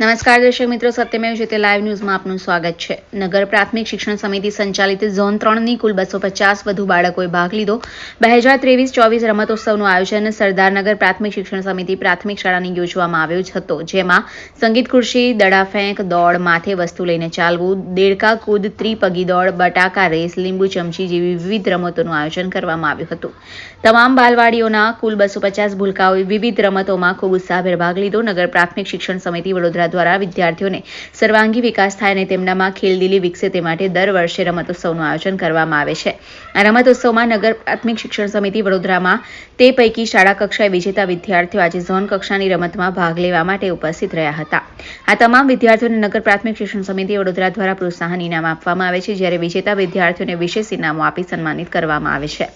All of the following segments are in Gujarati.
નમસ્કાર દર્શક મિત્રો, સત્યમેવ જયતે લાઈવ ન્યૂઝમાં આપનું સ્વાગત છે. નગર પ્રાથમિક શિક્ષણ સમિતિ સંચાલિત ઝોન ત્રણની કુલ બસો પચાસ વધુ બાળકોએ ભાગ લીધો. બે હજાર ત્રેવીસ ચોવીસ રમતોત્સવનું આયોજન સરદારનગર પ્રાથમિક શિક્ષણ સમિતિ પ્રાથમિક શાળાની યોજવામાં આવ્યો હતો, જેમાં સંગીત ખુરશી દડા ફેંક, દોડ, માથે વસ્તુ લઈને ચાલવું, દેડકા કૂદ, ત્રિપગી દોડ, બટાકા રેસ, લીંબુ ચમચી જેવી વિવિધ રમતોનું આયોજન કરવામાં આવ્યું હતું. તમામ બાલવાડીઓના કુલ બસો પચાસ ભૂલકાઓએ વિવિધ રમતોમાં ખૂબ ઉત્સાહભેર ભાગ લીધો. નગર પ્રાથમિક શિક્ષણ સમિતિ વડોદરા દ્વારા વિદ્યાર્થીઓને સર્વાંગી વિકાસ થાય અને તેમનામાં ખેલદિલી વિકસે તે માટે દર વર્ષે રમતોત્સવનું આયોજન કરવામાં આવે છે. આ રમતોત્સવમાં નગર પ્રાથમિક શિક્ષણ સમિતિ વડોદરામાં તે પૈકી શાળા કક્ષાએ વિજેતા વિદ્યાર્થીઓ આજે ઝોન કક્ષાની રમતમાં ભાગ લેવા માટે ઉપસ્થિત રહ્યા હતા. આ તમામ વિદ્યાર્થીઓને નગર પ્રાથમિક શિક્ષણ સમિતિ વડોદરા દ્વારા પ્રોત્સાહન ઇનામ આપવામાં આવે છે, જ્યારે વિજેતા વિદ્યાર્થીઓને વિશેષ ઇનામો આપી સન્માનિત કરવામાં આવે છે.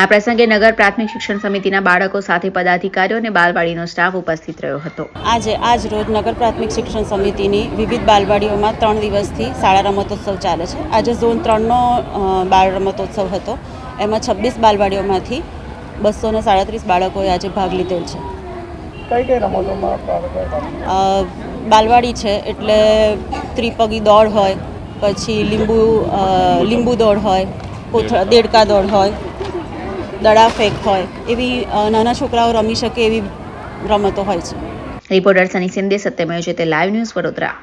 આ પ્રસંગે નગર પ્રાથમિક શિક્ષણ સમિતિના બાળકો સાથે પદાધિકારીઓ અને બાલવાડીનો સ્ટાફ ઉપસ્થિત રહ્યો હતો. આજે આજ રોજ નગર પ્રાથમિક શિક્ષણ સમિતિની વિવિધ બાલવાડીઓમાં ત્રણ દિવસથી શાળા રમતોત્સવ ચાલે છે. આજે ઝોન ત્રણનો બાળ રમતોત્સવ હતો. એમાં છવ્વીસ બાલવાડીઓમાંથી બસો ને સાડત્રીસ બાળકોએ આજે ભાગ લીધેલ છે. કઈ કઈ રમતોમાં બાલવાડી છે એટલે ત્રિપગી દોડ હોય પછી લીંબુ લીંબુ દોડ હોય કોથળા દેડકા દોડ હોય દડા ફેંક હોય, એવી નાના છોકરાઓ રમી શકે એવી રમતો હોય છે. રિપોર્ટર સની સિંધે છે તે લાઈવ ન્યૂઝ વડોદરા.